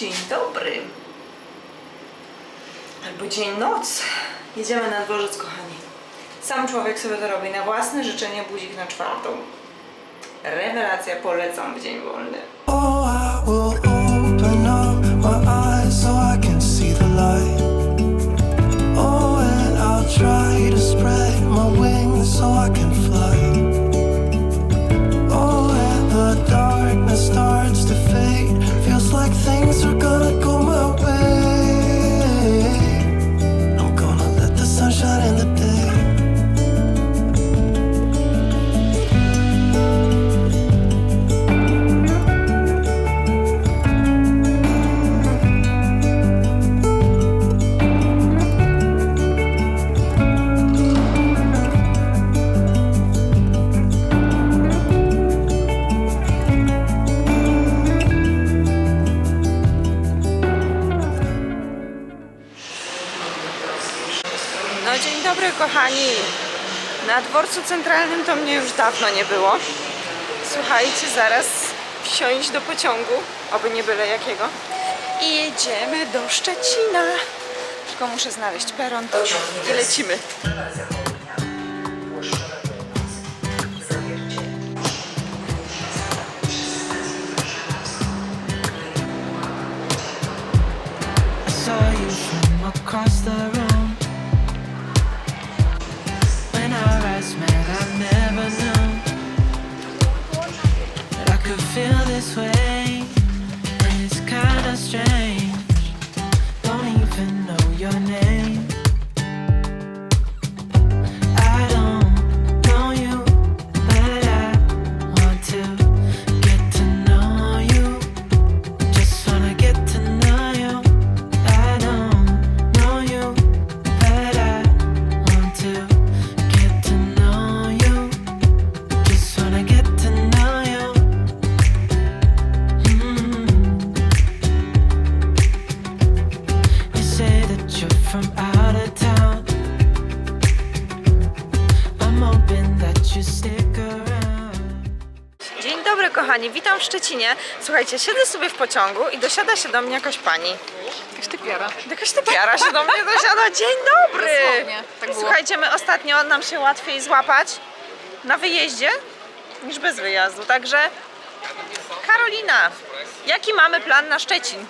Dzień dobry. Albo dzień noc. Jedziemy na dworzec, kochani. Sam człowiek sobie to robi na własne życzenie buzik na czwartą. Rewelacja, polecam w dzień wolny. circle. No dzień dobry kochani. Na dworcu centralnym to mnie już dawno nie było. Słuchajcie, zaraz wsiąść do pociągu, oby nie byle jakiego. I jedziemy do Szczecina. Tylko muszę znaleźć peron i lecimy. Could feel this way. From out of town. I'm hoping that you stick around. Dzień dobry kochani, witam w Szczecinie. Słuchajcie, siedzę sobie w pociągu i dosiada się do mnie jakaś pani. Jakaś typiara. Jakaś typiara się do mnie dosiada. Dzień dobry! Dosłownie, tak było. Słuchajcie, my ostatnio nam się łatwiej złapać na wyjeździe niż bez wyjazdu. Także Karolina, jaki mamy plan na Szczecin?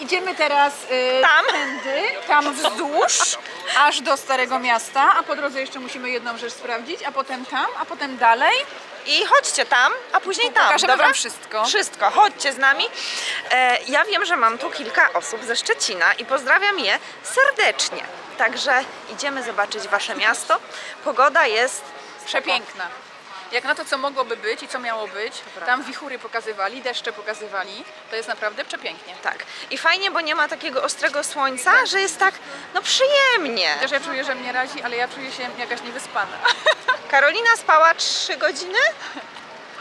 Idziemy teraz y, Tam? tędy, tam wzdłuż, aż do Starego Miasta, a po drodze jeszcze musimy jedną rzecz sprawdzić, a potem tam, a potem dalej. I chodźcie tam, a później tam. Pokażemy dobra? wam wszystko. Wszystko, chodźcie z nami. E, ja wiem, że mam tu kilka osób ze Szczecina i pozdrawiam je serdecznie. Także idziemy zobaczyć wasze miasto. Pogoda jest Przepiękna. Jak na to, co mogłoby być i co miało być, tam wichury pokazywali, deszcze pokazywali, to jest naprawdę przepięknie. Tak. I fajnie, bo nie ma takiego ostrego słońca, że jest tak, no przyjemnie. Chociaż ja czuję, że mnie razi, ale ja czuję się jakaś niewyspana. Karolina spała 3 godziny?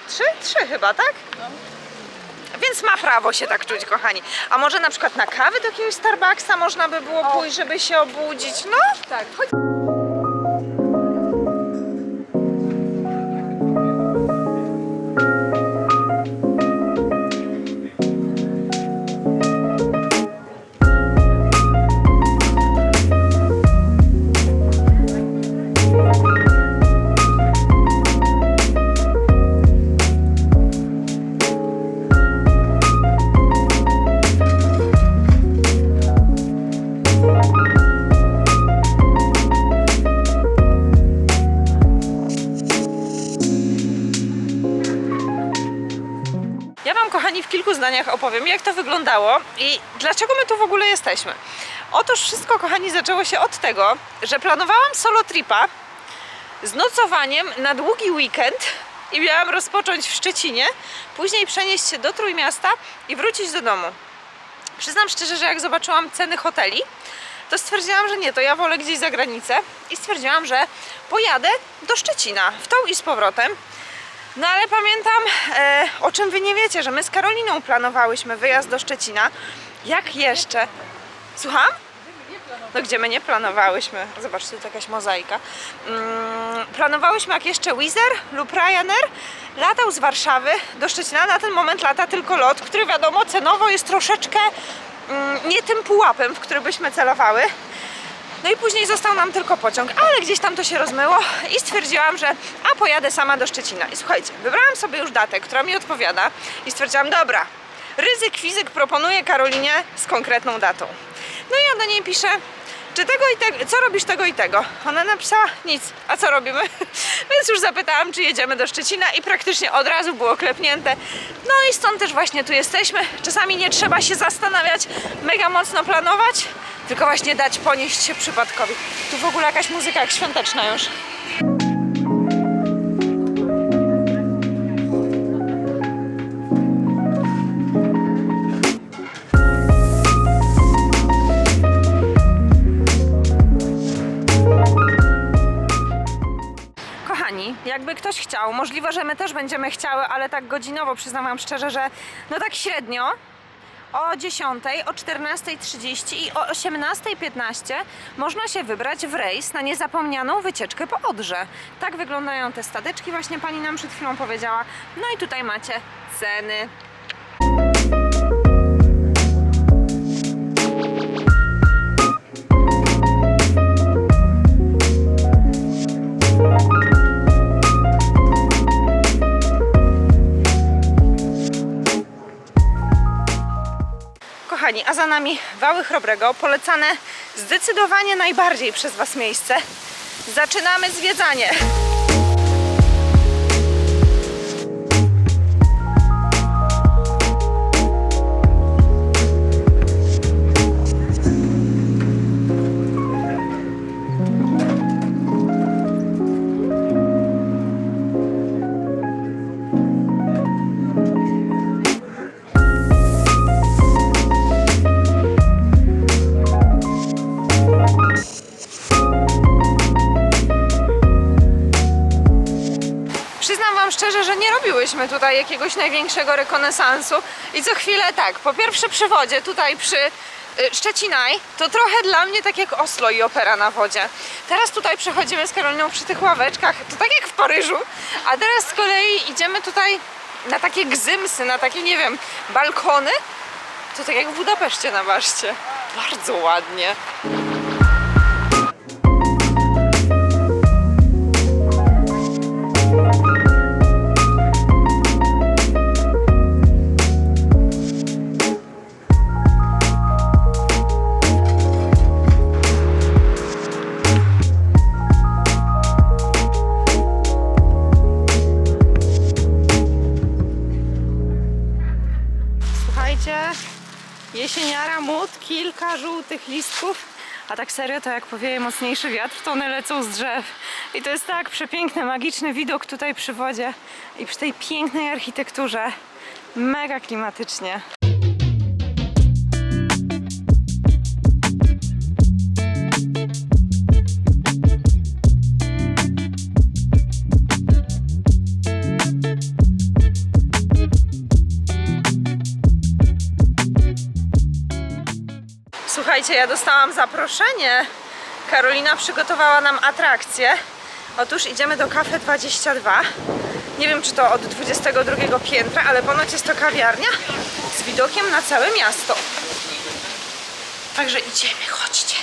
3? 3 chyba, tak? No. Więc ma prawo się tak czuć, kochani. A może na przykład na kawę do jakiegoś Starbucksa można by było pójść, żeby się obudzić? No, Tak, chodź. W kilku zdaniach opowiem, jak to wyglądało i dlaczego my tu w ogóle jesteśmy. Otóż wszystko, kochani, zaczęło się od tego, że planowałam solo tripa z nocowaniem na długi weekend i miałam rozpocząć w Szczecinie, później przenieść się do Trójmiasta i wrócić do domu. Przyznam szczerze, że jak zobaczyłam ceny hoteli, to stwierdziłam, że nie, to ja wolę gdzieś za granicę i stwierdziłam, że pojadę do Szczecina, w tą i z powrotem. No ale pamiętam, e, o czym wy nie wiecie, że my z Karoliną planowałyśmy wyjazd do Szczecina. Jak jeszcze? Słucham? No gdzie my nie planowałyśmy? Zobaczcie, tu jakaś mozaika. Mm, planowałyśmy jak jeszcze Wizer lub Ryanair latał z Warszawy do Szczecina. Na ten moment lata tylko lot, który wiadomo cenowo jest troszeczkę mm, nie tym pułapem, w który byśmy celowały. No i później został nam tylko pociąg, ale gdzieś tam to się rozmyło i stwierdziłam, że a pojadę sama do Szczecina. I słuchajcie, wybrałam sobie już datę, która mi odpowiada i stwierdziłam, dobra, ryzyk fizyk proponuje Karolinie z konkretną datą. No i ja do niej piszę, czy tego i tego, co robisz tego i tego? Ona napisała, nic, a co robimy? Więc już zapytałam, czy jedziemy do Szczecina i praktycznie od razu było klepnięte. No i stąd też właśnie tu jesteśmy. Czasami nie trzeba się zastanawiać, mega mocno planować, tylko właśnie dać ponieść się przypadkowi. Tu w ogóle jakaś muzyka jak świąteczna już. Jakby ktoś chciał, możliwe, że my też będziemy chciały, ale tak godzinowo przyznam Wam szczerze, że no tak średnio o 10, o 14.30 i o 18.15 można się wybrać w rejs na niezapomnianą wycieczkę po Odrze. Tak wyglądają te stateczki, właśnie Pani nam przed chwilą powiedziała. No i tutaj macie ceny. Kochani, a za nami Wały Chrobrego, polecane zdecydowanie najbardziej przez Was miejsce. Zaczynamy zwiedzanie. Szczerze, że nie robiłyśmy tutaj jakiegoś największego rekonesansu i co chwilę tak, po pierwsze przy wodzie, tutaj przy y, Szczecinaj, to trochę dla mnie tak jak Oslo i opera na wodzie. Teraz tutaj przechodzimy z Karoliną przy tych ławeczkach, to tak jak w Paryżu, a teraz z kolei idziemy tutaj na takie gzymsy, na takie, nie wiem, balkony, to tak jak w Budapeszcie na baszcie. Bardzo ładnie. Żółtych listków, a tak serio to jak powieje mocniejszy wiatr, to one lecą z drzew. I to jest tak przepiękny, magiczny widok tutaj przy wodzie i przy tej pięknej architekturze. Mega klimatycznie. Ja dostałam zaproszenie. Karolina przygotowała nam atrakcję. Otóż idziemy do Cafe 22. Nie wiem, czy to od 22 piętra, ale ponoć jest to kawiarnia z widokiem na całe miasto. Także idziemy, chodźcie.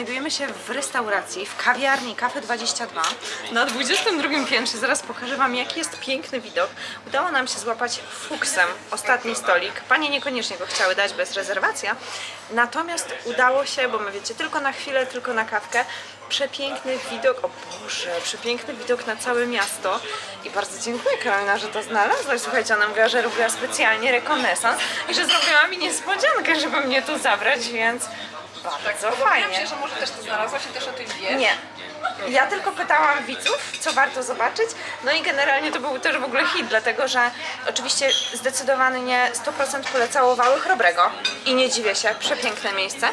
Znajdujemy się w restauracji, w kawiarni Cafe 22 na 22 piętrze. Zaraz pokażę Wam, jaki jest piękny widok. Udało nam się złapać fuksem ostatni stolik. Panie niekoniecznie go chciały dać bez rezerwacja. Natomiast udało się, bo my wiecie, tylko na chwilę, tylko na kawkę, przepiękny widok, o Boże, przepiękny widok na całe miasto i bardzo dziękuję Karolina, że to znalazłaś. Słuchajcie, ona mówiła, że robiła specjalnie rekonesans i że zrobiła mi niespodziankę, żeby mnie tu zabrać, więc bardzo Obawiam fajnie. się, że może też to znalazłaś i też o tym wiesz. Nie. Ja tylko pytałam widzów, co warto zobaczyć. No i generalnie to był też w ogóle hit, dlatego że oczywiście zdecydowanie 100% polecało Wały Chrobrego. I nie dziwię się, przepiękne miejsce.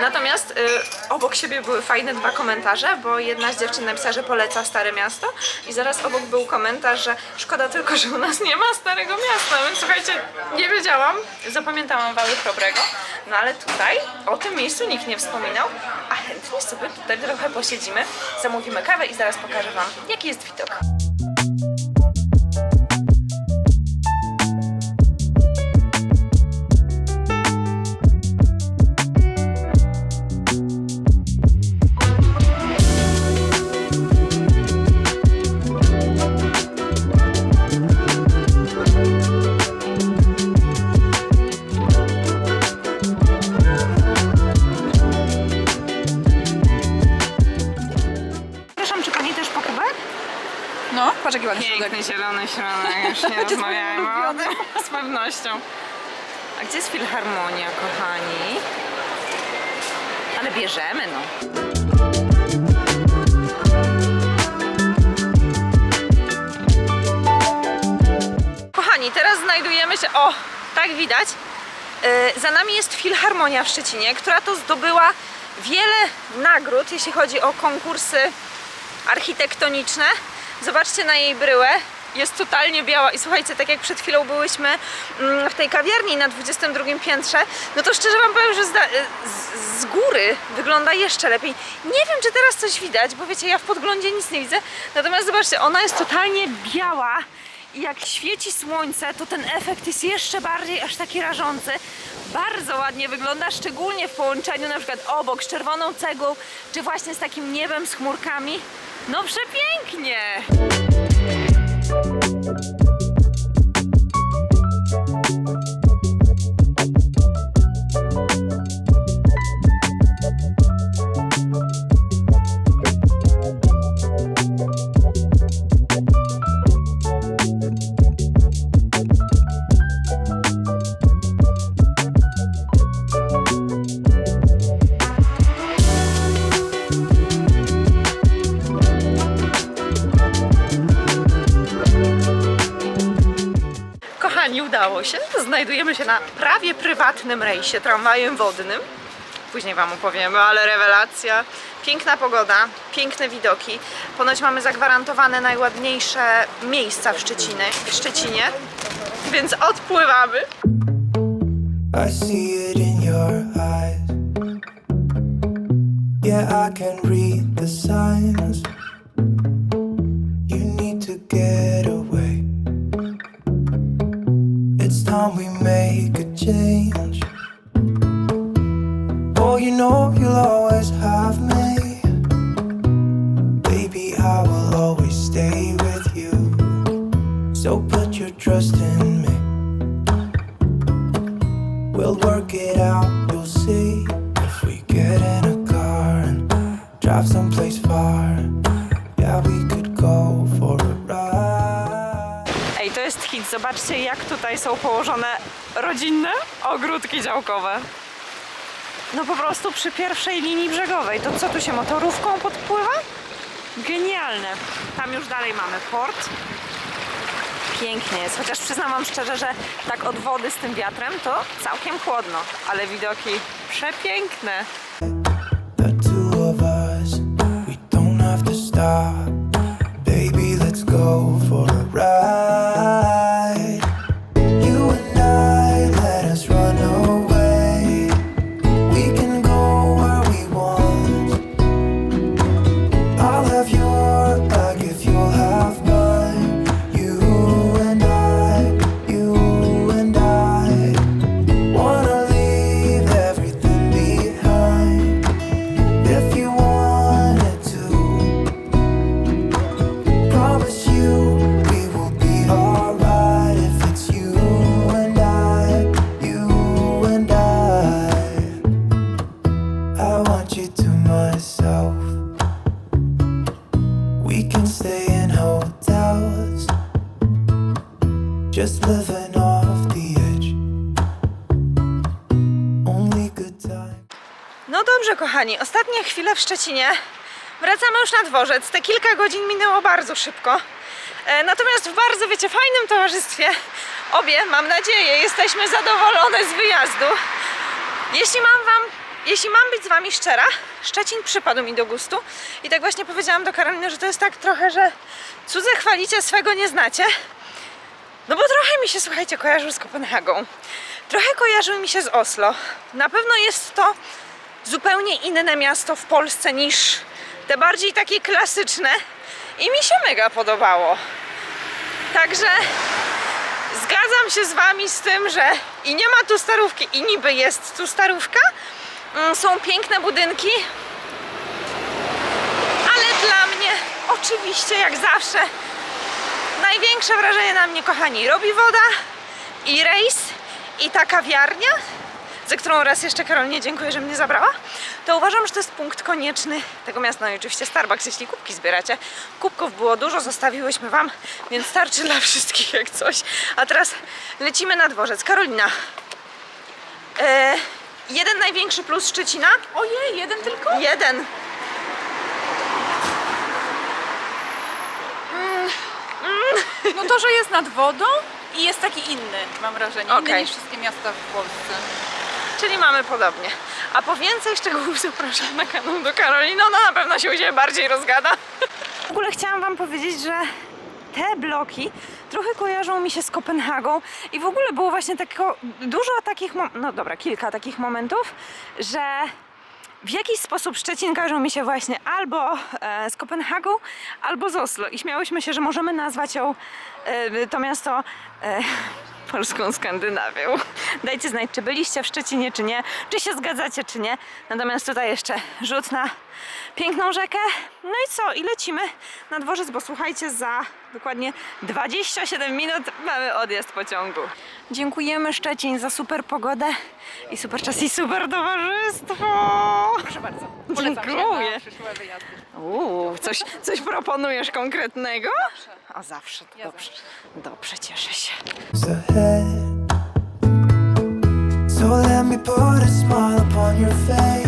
Natomiast y, obok siebie były fajne dwa komentarze, bo jedna z dziewczyn napisała, że poleca Stare Miasto i zaraz obok był komentarz, że szkoda tylko, że u nas nie ma Starego Miasta, więc słuchajcie, nie wiedziałam, zapamiętałam Wały Chrobrego, no ale tutaj o tym miejscu nikt nie wspominał, a chętnie sobie tutaj trochę posiedzimy, zamówimy kawę i zaraz pokażę Wam, jaki jest widok. Środek, już nie rozmawiajmy o tym z pewnością. A gdzie jest filharmonia, kochani? Ale bierzemy, no. Kochani, teraz znajdujemy się, o, tak widać, yy, za nami jest Filharmonia w Szczecinie, która to zdobyła wiele nagród, jeśli chodzi o konkursy architektoniczne. Zobaczcie na jej bryłę. Jest totalnie biała i słuchajcie, tak jak przed chwilą byłyśmy mm, w tej kawiarni na 22 piętrze, no to szczerze wam powiem, że zda- z, z góry wygląda jeszcze lepiej. Nie wiem, czy teraz coś widać, bo wiecie, ja w podglądzie nic nie widzę. Natomiast zobaczcie, ona jest totalnie biała i jak świeci słońce, to ten efekt jest jeszcze bardziej aż taki rażący. Bardzo ładnie wygląda, szczególnie w połączeniu na przykład obok z czerwoną cegłą, czy właśnie z takim niebem, z chmurkami. No przepięknie! Udało się. Znajdujemy się na prawie prywatnym rejsie tramwajem wodnym. Później Wam opowiemy, ale rewelacja. Piękna pogoda, piękne widoki. Ponoć mamy zagwarantowane najładniejsze miejsca w Szczecinie, w Szczecinie. więc odpływamy. I see it in your eyes. Yeah, I can read the signs. You need to get change. Oh, you know you'll always have me. Baby, I will always stay with you. So put your trust in me. We'll work it out, Zobaczcie, jak tutaj są położone rodzinne ogródki działkowe. No po prostu przy pierwszej linii brzegowej. To co tu się motorówką podpływa? Genialne. Tam już dalej mamy port. Pięknie jest, chociaż przyznam wam szczerze, że tak od wody z tym wiatrem to całkiem chłodno, ale widoki przepiękne. The just the. Only good. No dobrze, kochani, ostatnie chwile w Szczecinie. Wracamy już na dworzec. Te kilka godzin minęło bardzo szybko. E, Natomiast w bardzo, wiecie, fajnym towarzystwie obie, mam nadzieję, jesteśmy zadowolone z wyjazdu. Jeśli mam wam, jeśli mam być z wami szczera, Szczecin przypadł mi do gustu i tak właśnie powiedziałam do Karoliny, że to jest tak trochę, że cudze chwalicie, swego nie znacie. No bo trochę mi się, słuchajcie, kojarzył z Kopenhagą. Trochę kojarzył mi się z Oslo. Na pewno jest to zupełnie inne miasto w Polsce niż te bardziej takie klasyczne i mi się mega podobało. Także zgadzam się z Wami z tym, że i nie ma tu starówki i niby jest tu starówka. Mm, Są piękne budynki, ale dla mnie oczywiście jak zawsze największe wrażenie na mnie kochani robi woda i rejs i ta kawiarnia za którą raz jeszcze Karolinie dziękuję, że mnie zabrała, to uważam, że to jest punkt konieczny tego miasta. No i oczywiście Starbucks, jeśli kubki zbieracie. Kubków było dużo, zostawiłyśmy Wam, więc starczy dla wszystkich jak coś. A teraz lecimy na dworzec. Karolina, e, jeden największy plus Szczecina, Ojej, jeden tylko? jeden. No to, że jest nad wodą i jest taki inny, mam wrażenie. Inny Okej. niż wszystkie miasta w Polsce. Czyli mamy podobnie. A po więcej szczegółów zapraszam na kanał do Karoliny. Ona na pewno się u Ciebie bardziej rozgada. W ogóle chciałam Wam powiedzieć, że te bloki trochę kojarzą mi się z Kopenhagą i w ogóle było właśnie tako, dużo takich, mom- no dobra, kilka takich momentów, że w jakiś sposób Szczecin kojarzył mi się właśnie albo e, z Kopenhagą, albo z Oslo i śmiałyśmy się, że możemy nazwać ją, e, to miasto e, polską Skandynawią. Dajcie znać, czy byliście w Szczecinie, czy nie, czy się zgadzacie, czy nie. Natomiast tutaj jeszcze rzut na piękną rzekę. No i co? I lecimy na dworzec, bo słuchajcie, za dokładnie 27 minut mamy odjazd pociągu. Dziękujemy Szczecin za super pogodę i super czas i super towarzystwo. Bardzo. Polecam się Dziękuję. na przyszłe wyjazdy. Uuu, coś, coś proponujesz konkretnego? Zawsze. A zawsze, to Ja dobrze. Dobrze, cieszę się. ahead. So let me put a smile upon your face.